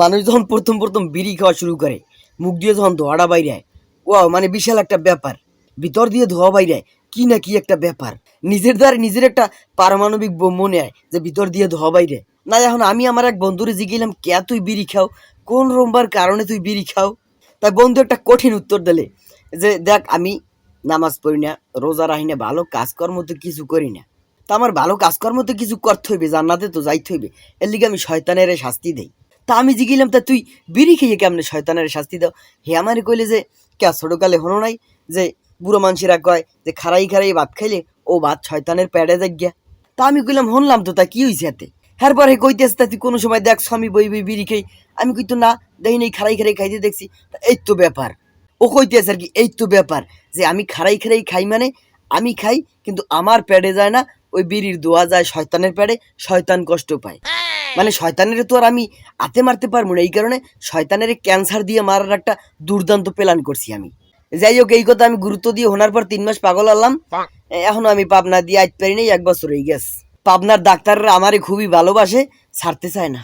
মানুষ যখন প্রথম প্রথম বিড়ি খাওয়া শুরু করে, মুখ দিয়ে যখন ধোয়াটা বাইরে ও মানে বিশাল একটা ব্যাপার। ভিতর দিয়ে ধোয়া বাইরে কি না কি একটা ব্যাপার। নিজের দ্বারা নিজের একটা পারমাণবিক মনে হয় যে ভিতর দিয়ে ধোয়া বাইরে না, এখন আমি আমার এক বন্ধুরে জিগেলাম কে তুই বিড়ি খাও? কোন রোমবার কারণে তুই বিড়ি খাও? তাই বন্ধু একটা কঠিন উত্তর দিলে যে, দেখ, আমি নামাজ পড়ি না, রোজা রাহি না, ভালো কাজকর্ম তো কিছু করি না। তা আমার ভালো কাজকর্ম তো কিছু করতে হইবে, জান্নাতে তো যাইতে হইবে। এর লিগে আমি শয়তানের শাস্তি দেই। তা আমি জিগিলাম, তা তুই বিড়ি খেয়ে কেমনে শয়তানের শাস্তি দাও? হে আমারে কইলে যে কে ছোটকালে হনো নাই যে, বুড়ো মানুষেরা কয় যে খারাই খারাই ভাত খাইলে ও ভাত শয়তানের প্যাডে দেখ গিয়া তা আমি কইলাম, হনলাম তো, তা কি এতে? হ্যার পরে কইতেছে, তা তুই কোনো সময় দেখ, স্বামী বই বই বিড়ি খাই আমি কইতো, না দেখি নেই খারাই খারাই খাইতে দেখছি। এই তো ব্যাপার। ও কইতে কইতেছে আর কি এই তো ব্যাপার যে, আমি খারাই খারাই খাই মানে আমি খাই, কিন্তু আমার প্যাডে যায় না, ওই বিড়ির দোয়া যায় শয়তানের প্যাডে শয়তান কষ্ট পায়। মানে শয়তানের তো আর আমি আতে মারতে পারব না। এই কারণে শয়তানের ক্যান্সার দিয়ে মারার একটা দুর্দান্ত প্ল্যান করছি আমি। যাই হোক এই কথা আমি গুরুত্ব দিয়ে হোনার পর তিন মাস পাগল আলাম এখনও আমি পাবনা দিয়ে আজ পারি নাই এক বছর হয়ে গেছে। পাবনার ডাক্তাররা আমারে খুবই ভালোবাসে ছাড়তে চায় না।